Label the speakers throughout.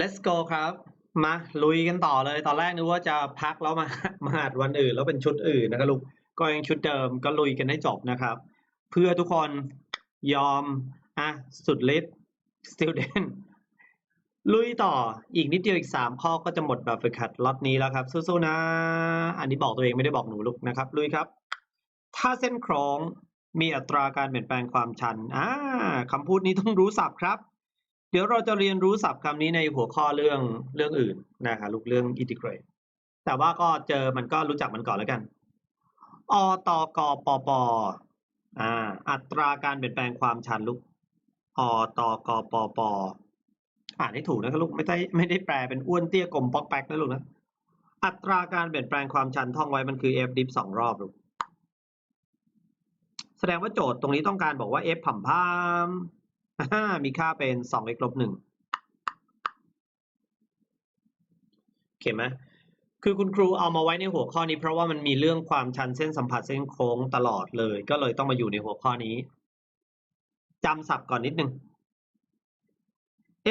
Speaker 1: let's go ครับ มาลุยกันต่อเลย ตอนแรกนึกว่าจะพักแล้วมามาอัดวันอื่น แล้วเป็นชุดอื่นนะครับลูก ก็ยังชุดเดิมก็ลุยกันให้จบนะครับ เพื่อทุกคนยอม อะ สุดฤทธิ์ student ลุยต่ออีกนิดเดียวอีกสามข้อก็จะหมดแบบฝึกหัดล็อตนี้แล้วครับ สู้ๆนะ อันนี้บอกตัวเองไม่ได้บอกหนูลูกนะครับ ลุยครับ ถ้าเส้นโครงมีอัตราการเปลี่ยนแปลงความชันอ่าคำพูดนี้ต้องรู้ศัพท์ครับ เดี๋ยวเราจะเรียนรู้ศัพท์คำนี้ในหัวข้อเรื่องเรื่องอื่นนะครับลูกเรื่อง integrate แต่ว่าก็เจอมันก็รู้จักมันก่อนแล้วกัน อตกปปอ่าอัตราการเปลี่ยนแปลงความชันลูก อตกปปอ่านให้ถูกนะครับลูกไม่ได้ไม่ได้แปลเป็นอ้วนเตี้ยกลมป๊อกแป๊กนะลูกนะ อัตราการเปลี่ยนแปลงความชันท่องไว้มันคือ f dip สองรอบลูก แสดงว่าโจทย์ตรงนี้ต้องการบอกว่า f ผัมพามอ่า มีค่าเป็น 2x ลบ1โอเคไหมคือคุณครูเอามาไว้ในหัวข้อนี้ เพราะว่ามันมีเรื่องความชันเส้นสัมผัสเส้นโค้งตลอดเลย ก็เลยต้องมาอยู่ในหัวข้อนี้จำศัพท์ก่อนนิดนึง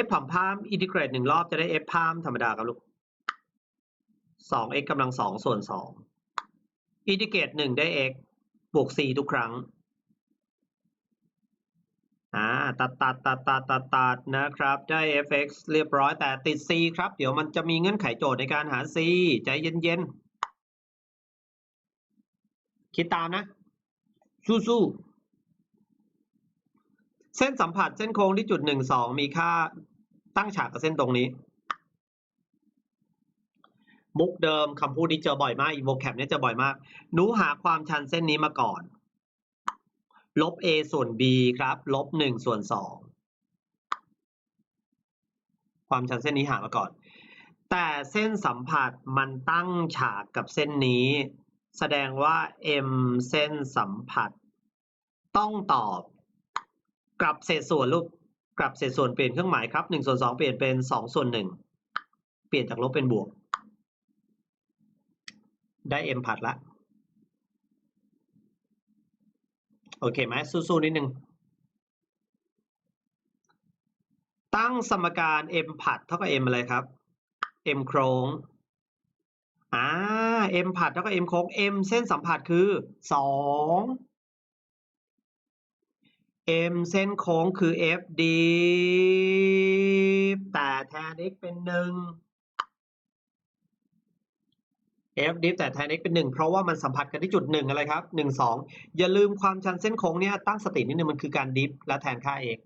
Speaker 1: f ผัมพามอินทิเกรตหนึ่งรอบจะได้ f พามธรรมดาครับลูก 2x กำลัง2ส่วน2อินทิเกรตหนึ่งได้ x บวก c ทุกครั้ง ตัดตัดตัดตัดตัดตัดนะครับ ได้ fx เรียบร้อยแต่ติด c ครับ เดี๋ยวมันจะมีเงื่อนไขโจทย์ในการหา c ใจเย็นๆ คิดตามนะ สู้ๆ เส้นสัมผัสเส้นโค้งที่จุดหนึ่งสองมีค่าตั้งฉากกับเส้นตรงนี้ มุกเดิมคำพูดนี้เจอบ่อยมากอีโวแคปเนี่ยเจอบ่อยมาก หนูหาความชันเส้นนี้มาก่อน ลบ a ส่วน b ครับ ลบหนึ่งส่วนสองความชันเส้นนี้หามาก่อน แต่เส้นสัมผัสมันตั้งฉากกับเส้นนี้ แสดงว่า m เส้นสัมผัส ต้องตอบ กลับเศษส่วนลูกกลับเศษส่วนเปลี่ยนเครื่องหมายครับหนึ่งส่วนสองเปลี่ยนเป็นสองส่วนหนึ่งเปลี่ยนจากลบเป็นบวก ได้ m ผัดละ โอเคไหมสู้ๆนิดนึง ตั้งสมการ m ผัดเท่ากับ m อะไรครับ m โครงอ่า m ผัดเท่ากับ m โค้ง m เส้นสัมผัสคือสอง m เส้นโค้งคือ f d แต่แทน x เป็นหนึ่ง f diff แต่แทน x เป็นหนึ่งเพราะว่ามันสัมผัสกันที่จุดหนึ่งอะไรครับหนึ่งสองอย่าลืมความชันเส้นโค้งเนี่ยตั้งสตินิดนึงมันคือการ diff และแทนค่า x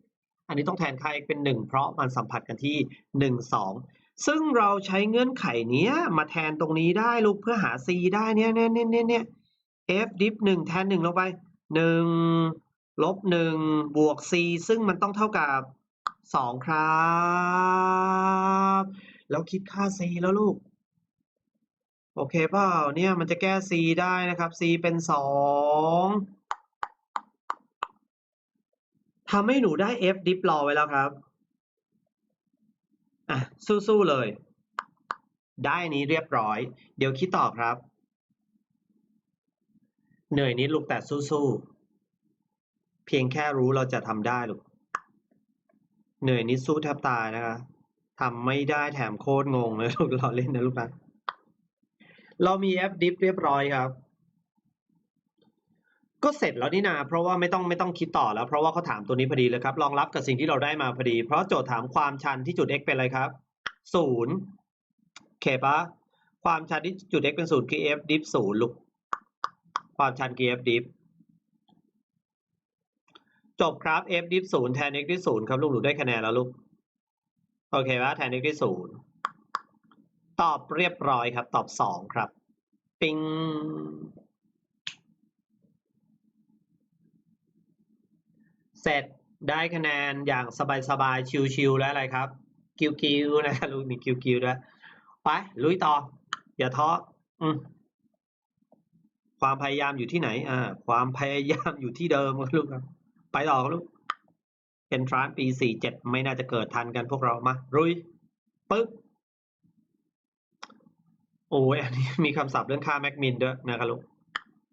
Speaker 1: อันนี้ต้องแทนค่า x เป็นหนึ่งเพราะมันสัมผัสกันที่หนึ่งสองซึ่งเราใช้เงื่อนไขเนี้ยมาแทนตรงนี้ได้ลูกเพื่อหา c ได้เนี่ยเนี่ยเนี่ยเนี่ยเนี่ย f diff หนึ่งแทนหนึ่งลงไปหนึ่งลบหนึ่งบวก c ซึ่งมันต้องเท่ากับสองครับ แล้วคิดค่า c แล้วลูก โอเคเปล่าเนี่ยมันจะแก้ c ได้นะครับ c เป็นสองทำให้หนูได้ f dip รอไว้แล้วครับ อะ สู้ๆเลย ได้นี้เรียบร้อย เดี๋ยวคิดต่อครับ เหนื่อยนิดลูกแต่สู้ๆ เพียงแค่รู้เราจะทำได้ลูก เหนื่อยนิดสู้แทบตายนะคะทำไม่ได้แถมโคตรงงเลยลูกเราเล่นนะลูกนะ เรามี f dip เรียบร้อยครับ ก็เสร็จแล้วนี่นาเพราะว่าไม่ต้องไม่ต้องคิดต่อแล้ว เพราะว่าเขาถามตัวนี้พอดีเลยครับรองรับกับสิ่งที่เราได้มาพอดี เพราะโจทย์ถามความชันที่จุด x เป็นอะไรครับศูนย์เคปะความชันที่จุด x เป็นศูนย์คือ f dip ศูนย์ลูกความชันคือ f dip จบครับ f dip ศูนย์แทน x ที่ศูนย์ครับลูกหนูได้คะแนนแล้วลูกโอเคปะแทน x ที่ศูนย์ ตอบเรียบร้อยครับ ตอบสองครับ ปิงเสร็จได้คะแนนอย่างสบายๆ ชิวๆแล้วอะไรครับคิวๆนะลูกมีคิวๆด้วยไปลุยต่อ อย่าท้ออืมความพยายามอยู่ที่ไหน อ่า ความพยายามอยู่ที่เดิมครับลูกครับ ไปต่อครับลูกเอนทรานปีสี่เจ็ดไม่น่าจะเกิดทันกันพวกเรามารุยปึ๊บ อ้ยอันนี้มีคำศัพท์เรื่องค่าแม็กมินด้วยนะครับลูก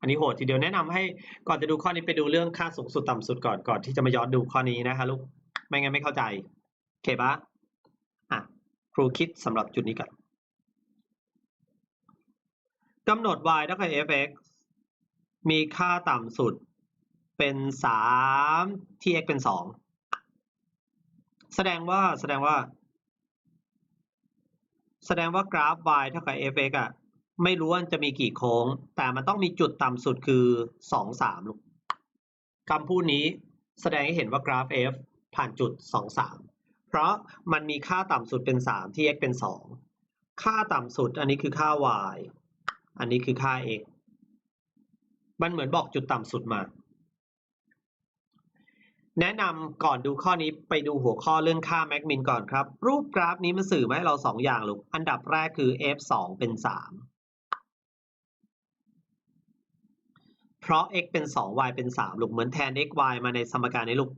Speaker 1: อันนี้โหดทีเดียวแนะนำให้ก่อนจะดูข้อนี้ไปดูเรื่องค่าสูงสุดต่ำสุดก่อนก่อนที่จะมาย้อนดูข้อนี้นะคะลูกไม่งั้นไม่เข้าใจโอเคปะอะครูคิดสำหรับจุดนี้ก่อนกำหนด y เท่ากับ f(x) มีค่าต่ำสุดเป็นสามที่ x เป็นสองแสดงว่าแสดงว่า แสดงว่ากราฟ y เท่ากับ f(x) อะไม่รู้ว่าจะมีกี่โค้ง แต่มันต้องมีจุดต่ำสุดคือสองสามลูกคำพูดนี้แสดงให้เห็นว่ากราฟ f ผ่านจุดสองสามเพราะมันมีค่าต่ำสุดเป็นสามที่ x เป็นสองค่าต่ำสุดอันนี้คือค่า y อันนี้คือค่า x มันเหมือนบอกจุดต่ำสุดมา แนะนำก่อนดูข้อนี้ไปดูหัวข้อเรื่องค่าแมกมินก่อนครับ รูปกราฟนี้มันสื่อมาให้เราสองอย่างลูก อันดับแรกคือ f 2เป็น 3 เพราะ x เป็น 2 y เป็น 3 ลูก เหมือนแทน x y มาในสมการนี้ลูก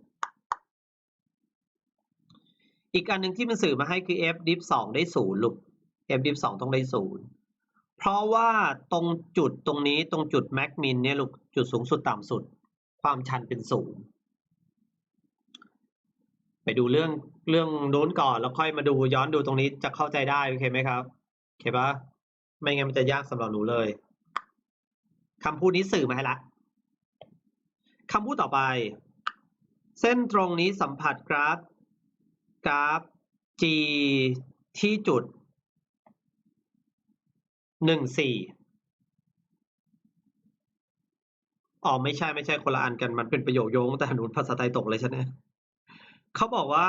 Speaker 1: อีกอันหนึ่งที่มันสื่อมาให้คือ f div 2ได้ 0 ลูก f div 2ต้องได้ 0 เพราะว่าตรงจุดตรงนี้ตรงจุดแม็กมินเนี่ยลูก จุดสูงสุดต่ำสุด ความชันเป็นศูนย์ ไปดูเรื่องเรื่องโน้นก่อนแล้วค่อยมาดูย้อนดูตรงนี้จะเข้าใจได้โอเคไหมครับโอเคปะไม่งั้นมันจะยากสำหรับหนูเลยคำพูดนี้สื่อมาให้ละคำพูดต่อไป เส้นตรงนี้สัมผัสกราฟกราฟ G ที่จุดหนึ่งสี่อ๋อไม่ใช่ไม่ใช่คนละอันกันมันเป็นประโยคโยงแต่หนูภาษาไทยตกเลยใช่ไหม เขาบอกว่า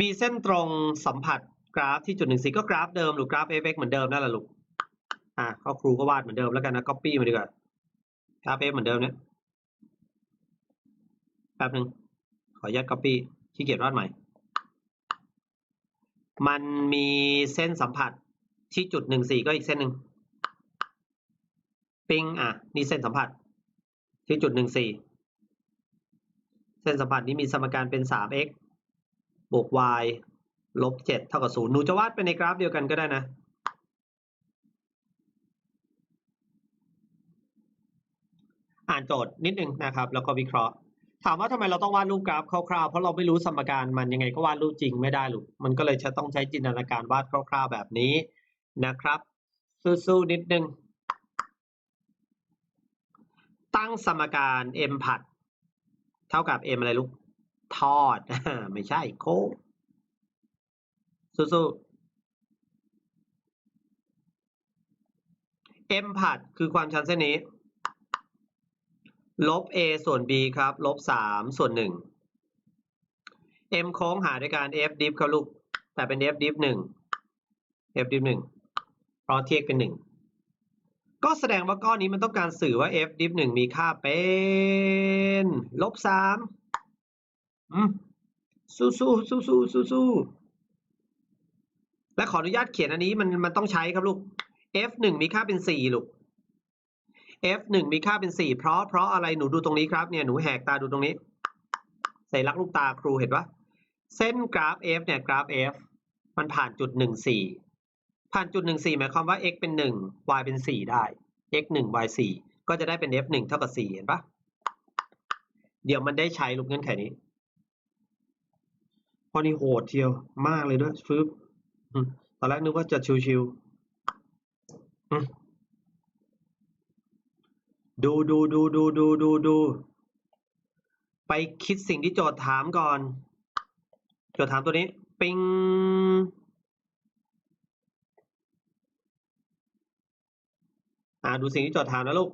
Speaker 1: มีเส้นตรงสัมผัสกราฟที่จุดหนึ่งสี่ก็กราฟเดิมหรือกราฟ f(x) เหมือนเดิมนั่นแหละลูกอะก็ครูก็วาดเหมือนเดิมแล้วกันนะ copy มาดีกว่ากราฟ f เหมือนเดิมเนี่ยแป๊บหนึ่งขออนุญาต copy ขี้เกียจวาดใหม่ มันมีเส้นสัมผัสที่จุดหนึ่งสี่ก็อีกเส้นหนึ่งปิงอะนี่เส้นสัมผัสที่จุดหนึ่งสี่ ส้นสัมผัสนี้มีสมการเป็นสาม x บวก y ลบเจ็ดเท่ากับศูนย์หนูจะวาดเป็นในกราฟเดียวกันก็ได้นะ อ่านโจทย์นิดนึงนะครับ แล้วก็วิเคราะห์ ถามว่าทำไมเราต้องวาดรูปกราฟคร่าวๆ เพราะเราไม่รู้สมการมันยังไงก็วาดรูปจริงไม่ได้หรอกมันก็เลยจะต้องใช้จินตนาการวาดคร่าว ๆ แบบนี้นะครับ สู้ๆนิดนึง ตั้งสมการ m ผัด เท่ากับ m อะไรลูก ทอด ไม่ใช่โคสู้ๆ m ผัดคือความชันเส้นนี้ ลบ a ส่วน b ครับ ลบ 3 ส่วน 1 m โค้งหาด้วยการ f div ครับลูก แต่เป็น f div 1 f div 1เพราะเทียบเป็นหนึ่ง ก็แสดงว่าก้อนนี้มันต้องการสื่อว่า f div หนึ่งมีค่าเป็นลบสามสู้สู้สู้สู้สู้สู้และขออนุญาตเขียนอันนี้มันมันต้องใช้ครับลูก f หนึ่งมีค่าเป็นสี่ลูก f หนึ่งมีค่าเป็นสี่เพราะเพราะอะไรหนูดูตรงนี้ครับเนี่ยหนูแหกตาดูตรงนี้ ใส่ลักลูกตาครูเห็นปะเส้นกราฟ f เนี่ยกราฟ f มันผ่านจุดหนึ่งสี่ ผ่านจุดหนึ่งสี่หมายความว่า x เป็นหนึ่ง y เป็นสี่ได้ x หนึ่ง y สี่ก็จะได้เป็น f หนึ่งเท่ากับสี่เห็นปะเดี๋ยวมันได้ใช้ลูกเงื่อนไขนี้พอนี่โหดเทียวมากเลยด้วยฟึบตอนแรกนึกว่าจะชิวๆดูดูดูดูดูดูดูไปคิดสิ่งที่โจทย์ถามก่อน โจทย์ถามตัวนี้ ปิง อ่าดูสิ่งที่โจทย์ถามนะลูก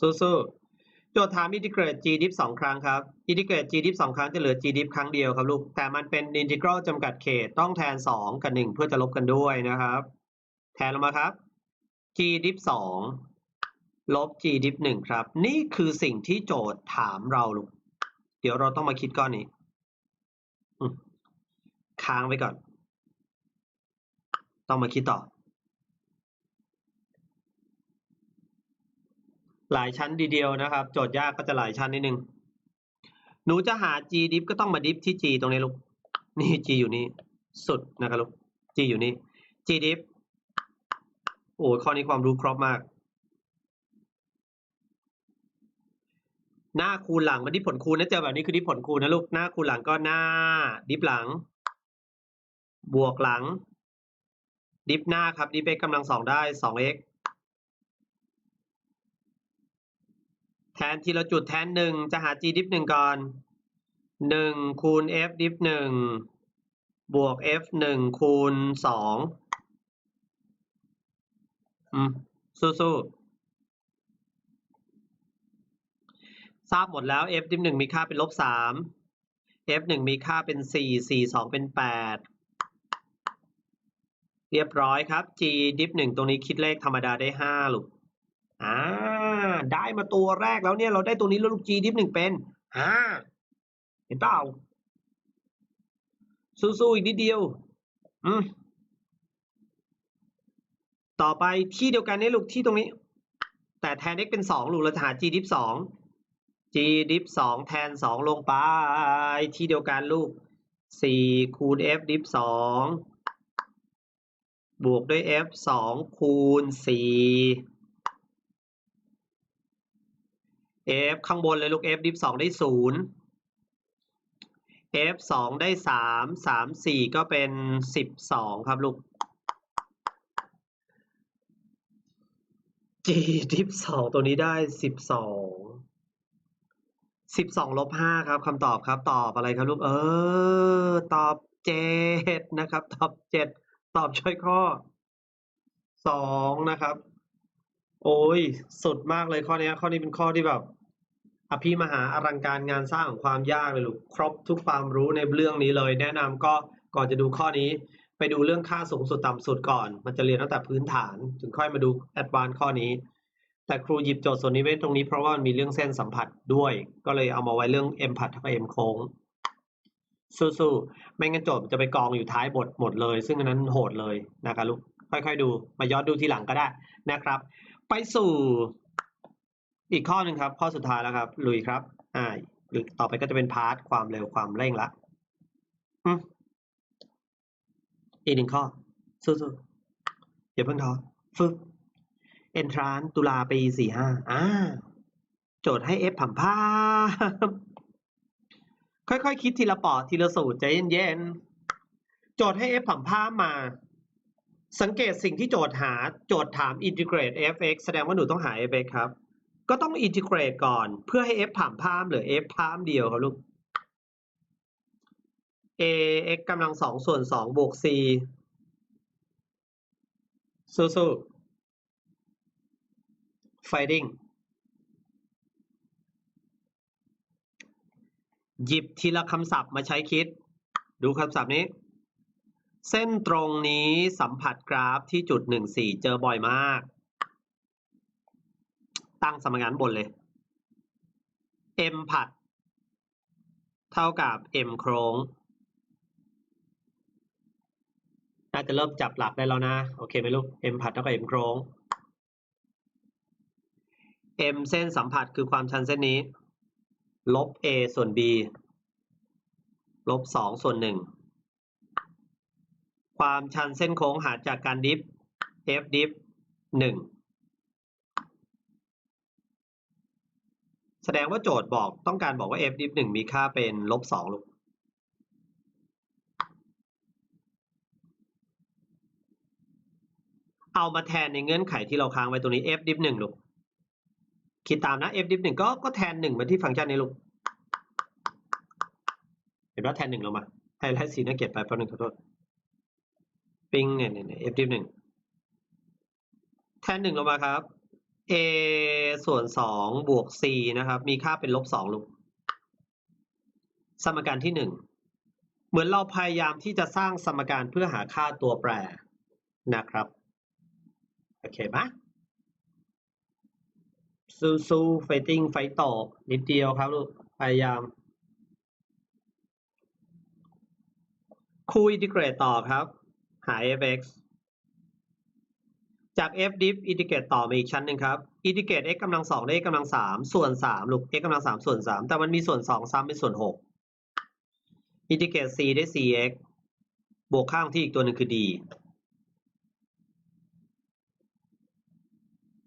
Speaker 1: สู้ๆโจทย์ถามอินทิเกรต g diff สองครั้งครับอินทิเกรต g diff สองครั้งจะเหลือ g diff ครั้งเดียวครับลูก แต่มันเป็นอินทิกรัลจำกัดเขตต้องแทนสองกับหนึ่งเพื่อจะลบกันด้วยนะครับ แทนลงมาครับ g diff สองลบ g diff หนึ่งครับ นี่คือสิ่งที่โจทย์ถามเราลูก เดี๋ยวเราต้องมาคิดก้อนนี้ค้างไว้ก่อน ต้องมาคิดต่อ หลายชั้นดีเดียวนะครับ โจทย์ยากก็จะหลายชั้นนิดนึง หนูจะหา g diff ก็ต้องมา diff ที่ g ตรงนี้ลูก นี่ g อยู่นี่ สุดนะครับลูก g อยู่นี่ g diff โอ้ข้อนี้ความรู้ครบมาก หน้าคูณหลังมันดิฟผลคูณนะเจอแบบนี้คือดิฟผลคูณนะลูก หน้าคูณหลังก็หน้า ดิฟหลัง บวกหลัง ดิฟหน้าครับ ดิฟ x กำลังสองได้สอง x แทนทีละจุดแทนหนึ่งจะหา g ดิฟหนึ่งก่อนหนึ่งคูณ f ดิฟหนึ่งบวก f หนึ่งคูณสองอืมสู้ๆทราบหมดแล้ว f ดิฟหนึ่งมีค่าเป็นลบสาม f หนึ่งมีค่าเป็นสี่สี่สองเป็นแปดเรียบร้อยครับ g ดิฟหนึ่งตรงนี้คิดเลขธรรมดาได้ห้าลูกอ่า ได้มาตัวแรกแล้วเนี่ยเราได้ตัวนี้แล้วลูก g ดิฟหนึ่งเป็นห้าเห็นเปล่าสู้ๆอีกนิดเดียว อืมต่อไปที่เดียวกันนี่ลูกที่ตรงนี้ แต่แทน x เป็นสองลูกเราจะหา g ดิฟสอง g ดิฟสองแทนสองลงไป ที่เดียวกันลูกสี่คูณ f ดิฟสองบวกด้วย f สองคูณสี่ f ข้างบนเลยลูก f ดิฟสองได้ศูนย์ f สองได้สามสามสี่ก็เป็นสิบสองครับลูก g ดิฟสองตัวนี้ได้สิบสองสิบสองลบห้าครับคำตอบครับ ตอบอะไรครับลูก เออ ตอบเจ็ดนะครับ ตอบเจ็ดตอบช่อยข้อสองนะครับ โอ้ยสุดมากเลยข้อนี้ข้อนี้เป็นข้อที่แบบ อภิมหาอลังการงานสร้างของความยากเลยลูกครบทุกความรู้ในเรื่องนี้เลย แนะนำก็ก่อนจะดูข้อนี้ ไปดูเรื่องค่าสูงสุดต่ำสุดก่อน มันจะเรียนตั้งแต่พื้นฐาน ถึงค่อยมาดูแอดวานซ์ข้อนี้ แต่ครูหยิบโจทย์ส่วนนี้ไว้ตรงนี้เพราะว่ามันมีเรื่องเส้นสัมผัสด้วย ก็เลยเอามาไว้เรื่อง m ผัดกับ m โค้งสู้ๆไม่งั้นโจทย์จะไปกองอยู่ท้ายบทหมดเลย ซึ่งอันนั้นโหดเลยนะครับลูกค่อยๆดูมาย้อนดูทีหลังก็ได้นะครับ ไปสู่ อีกข้อหนึ่งครับ ข้อสุดท้ายแล้วครับลุยครับ อ่าต่อไปก็จะเป็นพาร์ทความเร็วความเร่งละอีกหนึ่งข้อสู้ๆอย่าเพิ่งท้อฟึบเอนทรานตุลาปีสี่ห้าอ่าโจทย์ให้ F ผัมพาค่อยๆคคิดทีละปอดทีละสูตรใจเย็นๆโจทย์ให้ F ผัมพามมา สังเกตสิ่งที่โจทย์หาโจทย์ถาม integrate fx แสดงว่าหนูต้องหา fx ครับ ก็ต้อง integrate ก่อน เพื่อให้ f ผ่ามพามหลือ f พามเดียวครับลูก a x กำลังสองส่วนสองบวก c สู้ๆ fighting หยิบทีละคำศัพท์มาใช้คิด ดูคำศัพท์นี้ เส้นตรงนี้สัมผัสกราฟที่จุดหนึ่งสี่เจอบ่อยมาก ตั้งสมการบนเลย m ผัด เท่ากับ m โครงน่าจะเริ่มจับหลักได้แล้วนะ โอเคไหมลูก m ผัดเท่ากับ m โครง m เส้นสัมผัสคือความชันเส้นนี้ ลบ a ส่วน b ลบ 2 ส่วน 1 ความชันเส้นโค้งหาจากการดิฟ f ดิฟ 1 แสดงว่าโจทย์บอกต้องการบอกว่า f ดิฟหนึ่งมีค่าเป็นลบสองลูกเอามาแทนในเงื่อนไขที่เราค้างไว้ตรงนี้ f ดิฟหนึ่งลูกคิดตามนะ f ดิฟหนึ่งก็ก็แทนหนึ่งมาที่ฟังก์ชันนี้ลูกเห็นว่าแทนหนึ่งลงมาไฮไลท์สีน่าเกลียดไปเพราะหนึ่งขอโทษปิงเนี่ยเนี่ย f ดิฟหนึ่งแทนหนึ่งลงมาครับ a ส่วนสองบวก c นะครับ มีค่าเป็นลบสองลูกสมการที่หนึ่งเหมือนเราพยายามที่จะสร้างสมการเพื่อหาค่าตัวแปรนะครับ โอเคไหมสู้สู้ไฟติ้งไฟต่อนิดเดียวครับลูก พยายาม คูอินทิเกรตต่อครับ หา f(x) จาก f diff อินทิเกรตต่อมาอีกชั้นหนึ่งครับอินทิเกรต x กำลังสองได้ x กำลังสามส่วนสามลูก x กำลังสามส่วนสามแต่มันมีส่วนสองซ้ำเป็นส่วนหกอินทิเกรต c ได้ cx บวกข้างที่อีกตัวหนึ่งคือ d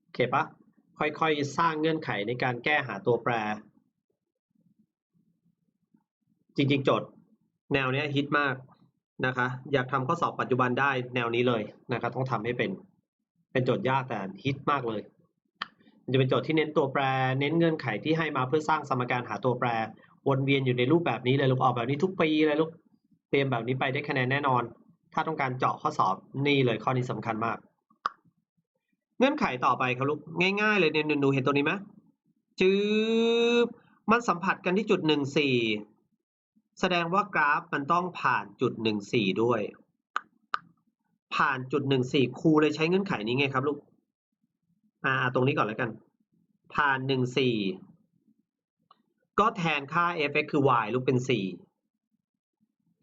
Speaker 1: โอเคปะค่อยๆ สร้างเงื่อนไขในการแก้หาตัวแปร จริงๆ โจทย์แนวเนี้ยฮิตมากนะคะ อยากทำข้อสอบปัจจุบันได้แนวนี้เลยนะครับต้องทำให้เป็น เป็นโจทย์ยากแต่ฮิตมากเลย มันจะเป็นโจทย์ที่เน้นตัวแปร เน้นเงื่อนไขที่ให้มาเพื่อสร้างสมการหาตัวแปร วนเวียนอยู่ในรูปแบบนี้เลยลูกออกแบบนี้ทุกปีเลยลูกเตรียมแบบนี้ไปได้คะแนนแน่นอน ถ้าต้องการเจาะข้อสอบนี่เลยข้อนี้สำคัญมาก เงื่อนไขต่อไปครับลูกง่าย ๆ เลยเนี่ยหนูเห็นตัวนี้ไหมจืบมันสัมผัสกันที่จุดหนึ่งสี่แสดงว่ากราฟมันต้องผ่านจุดหนึ่งสี่ด้วย ผ่านจุดหนึ่งสี่ครูเลยใช้เงื่อนไขนี้ไงครับลูกอ่าตรงนี้ก่อนแล้วกัน ผ่านหนึ่งสี่ก็แทนค่า f(x) คือ y ลูกเป็นสี่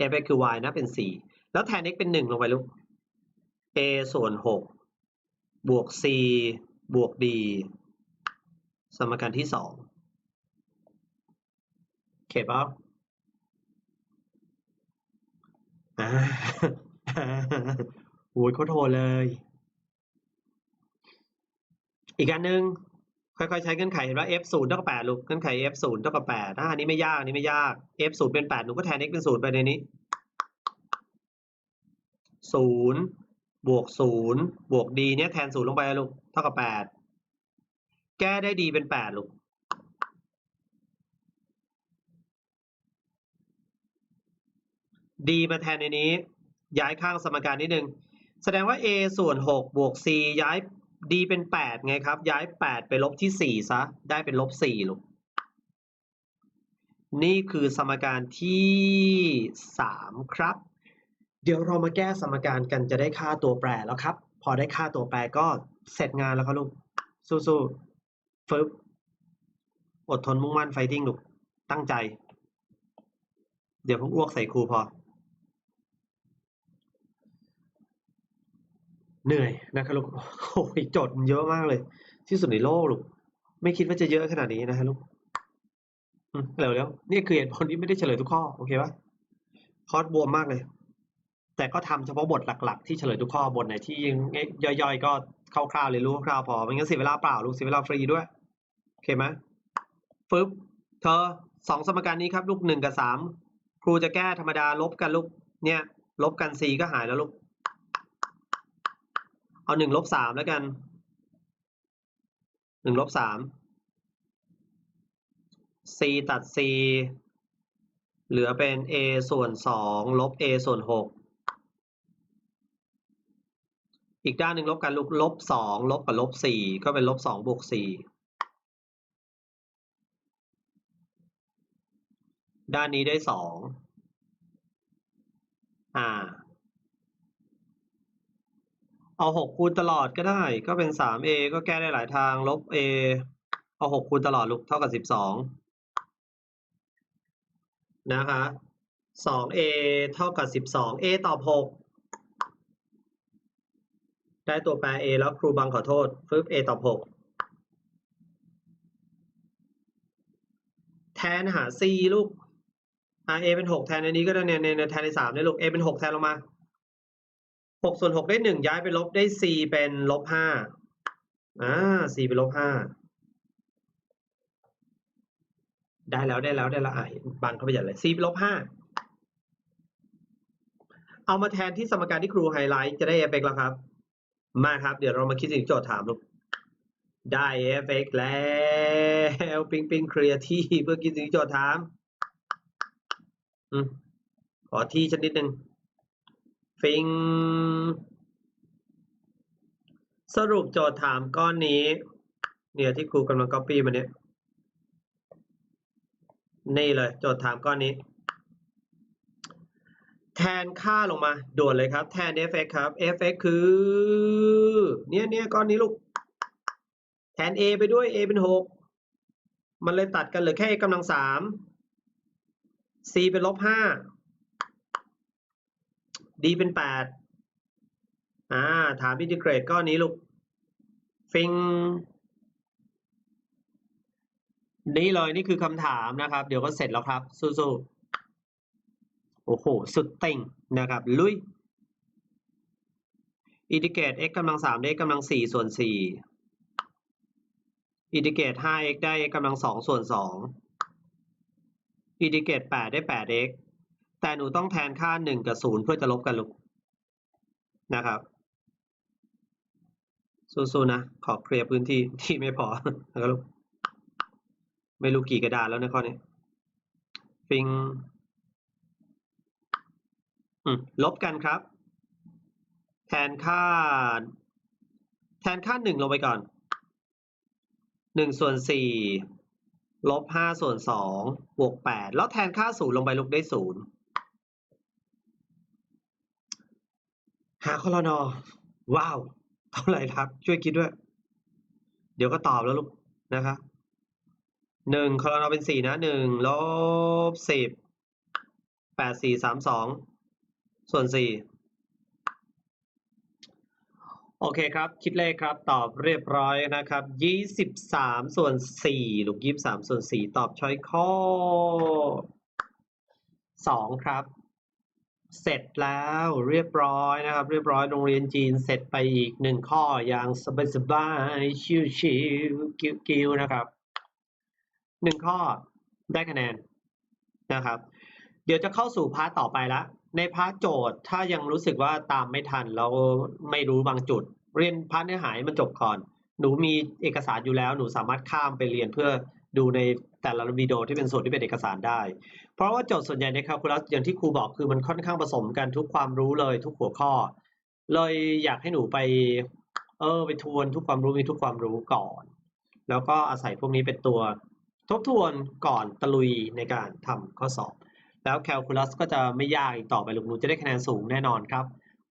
Speaker 1: f(x) คือ y นะเป็นสี่แล้วแทน x เป็นหนึ่งลงไปลูก a ส่วนหกบวก c บวก d สมการที่สองเข็บเอาอ่า โอ้ยโคตรโหดเลย อีกอันหนึ่งค่อยๆใช้เงื่อนไขเห็นว่า f ศูนย์เท่ากับแปดลูกเงื่อนไข f ศูนย์เท่ากับแปดอ่าอันนี้ไม่ยากอันนี้ไม่ยาก f ศูนย์เป็นแปดหนูก็แทน x เป็นศูนย์ไปในนี้ศูนย์บวกศูนย์บวก d เนี่ยแทนศูนย์ลงไปลูกเท่ากับแปดแก้ได้ d เป็นแปดลูก d มาแทนในนี้ ย้ายข้างสมการนิดนึง แสดงว่า a ส่วน6บวก c ย้าย d เป็น 8 ไงครับ ย้าย 8 ไปลบที่ 4 ซะ ได้เป็นลบ4ลูก นี่คือสมการที่ 3 ครับ เดี๋ยวเรามาแก้สมการกันจะได้ค่าตัวแปรแล้วครับ พอได้ค่าตัวแปรก็เสร็จงานแล้วครับลูก สู้ๆฟึบอดทนมุ่งมั่นไฟติ้งลูก ตั้งใจ เดี๋ยวพิ่งอ้วกใส่ครูพอ เหนื่อยนะครับลูกโอ้ยโจทย์มันเยอะมากเลย ที่สุดในโลกลูกไม่คิดว่าจะเยอะขนาดนี้นะฮะลูกเร็วๆนี่คือเหตุผลที่ไม่ได้เฉลยทุกข้อโอเคปะคอร์สบวมมากเลย แต่ก็ทำเฉพาะบทหลัก ๆ ที่เฉลยทุกข้อบทไหนที่ยังย่อยๆก็คร่าวๆเรียนรู้คร่าวๆพอไม่งั้นเสียเวลาเปล่าลูกเสียเวลาฟรีด้วยโอเคไหมฟึบเธอสองสมการนี้ครับ ลูกหนึ่งกับสามครูจะแก้ธรรมดาลบกันลูกเนี่ย ลบกันสี่ก็หายแล้วลูก เอาหนึ่งลบสามแล้วกันหนึ่งลบสาม c ตัด c เหลือเป็น a ส่วนสองลบ a ส่วนหกอีกด้านหนึ่งลบกันลูกลบสองลบกับลบสี่ก็เป็นลบสองบวกสี่ด้านนี้ได้สองอ่า เอาหกคูณตลอดก็ได้ ก็เป็นสาม a ก็แก้ได้หลายทาง ลบ a เอาหกคูณตลอดลูกเท่ากับสิบสองนะคะสอง a เท่ากับสิบสอง a ตอบหกได้ตัวแปร a แล้วครูบังขอโทษฟึบ a ตอบหกแทนหา c ลูกอ่า a เป็นหกแทนในนี้ก็ได้เนี่ยในแทนในสามเนี่ยลูก a เป็นหกแทนลงมา หกส่วนหกได้หนึ่งย้ายไปลบได้ c เป็นลบห้าอ่า c เป็นลบห้าได้แล้วได้แล้วได้แล้วอะบังเข้าไปอย่างไร c เป็นลบห้าเอามาแทนที่สมการที่ครูไฮไลท์จะได้ f(x) แล้วครับ มาครับ เดี๋ยวเรามาคิดถึงโจทย์ถามลูกได้ f(x) แล้วปิงปิงเคลียร์ที่เพื่อคิดถึงโจทย์ถามอืมขอที่ชนิดหนึ่ง ฟิง สรุปโจทย์ถามก้อนนี้ เนี่ยที่ครูกำลัง copy มาเนี่ย นี่เลยโจทย์ถามก้อนนี้ แทนค่าลงมาด่วนเลยครับ แทน f(x) ครับ f(x) คือ เนี่ยเนี่ยก้อนนี้ลูก แทน a ไปด้วย a เป็นหกมันเลยตัดกันเหลือแค่ a กำลังสาม c เป็นลบห้า d เป็นแปดอ่าถามอินทิเกรตก้อนนี้ลูกฟิงนี่เลยนี่คือคำถามนะครับ เดี๋ยวก็เสร็จแล้วครับ สู้ๆโอ้โห สุดเต่งนะครับ ลุยอินทิเกรต x กำลังสามได้ x กำลังสี่ส่วนสี่อินทิเกรต 5x ได้ x กำลังสองส่วนสองอินทิเกรตแปดได้ 8x แต่หนูต้องแทนค่าหนึ่งกับศูนย์เพื่อจะลบกันลูกนะครับสู้ๆนะ ขอเคลียร์พื้นที่ที่ไม่พอนะครัลูกไม่รู้กี่กระดาษแล้วในข้อนี้ฟิงลบกันครับ แทนค่า แทนค่าหนึ่งลงไปก่อนหนึ่งส่วนสี่ลบห้าส่วนสองบวกแปดแล้วแทนค่าศูนย์ลงไปลูกได้ศูนย์ หาคอลนอว้าว เท่าไหร่ครับ ช่วยคิดด้วย เดี๋ยวก็ตอบแล้วลูกนะครับหนึ่งคอลนอเป็นสี่นะหนึ่งลบสิบแปดสี่สามสองส่วนสี่โอเคครับ คิดเลขครับ ตอบเรียบร้อยนะครับยี่สิบสามส่วนสี่ลูกยี่สิบสามส่วนสี่ตอบช้อยข้อสองครับ เสร็จแล้วเรียบร้อยนะครับ เรียบร้อยโรงเรียนจีนเสร็จไปอีกหนึ่งข้ออย่างสบายๆชิวๆกิ้วๆนะครับหนึ่งข้อได้คะแนนนะครับ เดี๋ยวจะเข้าสู่พาร์ทต่อไปละในพาร์ทโจทย์ถ้ายังรู้สึกว่าตามไม่ทันแล้วไม่รู้บางจุด เรียนพาร์ทเนื้อหาให้มันจบก่อน หนูมีเอกสารอยู่แล้วหนูสามารถข้ามไปเรียนเพื่อ ดูในแต่ละวิดีโอที่เป็นส่วนที่เป็นเอกสารได้ เพราะว่าโจทย์ส่วนใหญ่ในคาลคูลัสอย่างที่ครูบอกคือมันค่อนข้างผสมกันทุกความรู้เลยทุกหัวข้อ เลยอยากให้หนูไป เออ ไปทวนทุกความรู้มีทุกความรู้ก่อน แล้วก็อาศัยพวกนี้เป็นตัว ทบทวนก่อนตะลุยในการทำข้อสอบ แล้วแคลคูลัสก็จะไม่ยากอีกต่อไปลูกหนูจะได้คะแนนสูงแน่นอนครับ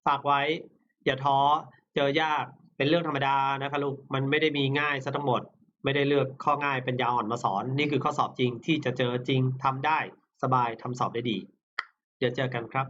Speaker 1: ฝากไว้อย่าท้อเจอยากเป็นเรื่องธรรมดานะคะลูกมันไม่ได้มีง่ายซะทั้งหมด ไม่ได้เลือกข้อง่ายเป็นยาอ่อนมาสอน นี่คือข้อสอบจริงที่จะเจอจริงทำได้สบายทำสอบได้ดี เดี๋ยวเจอกันครับ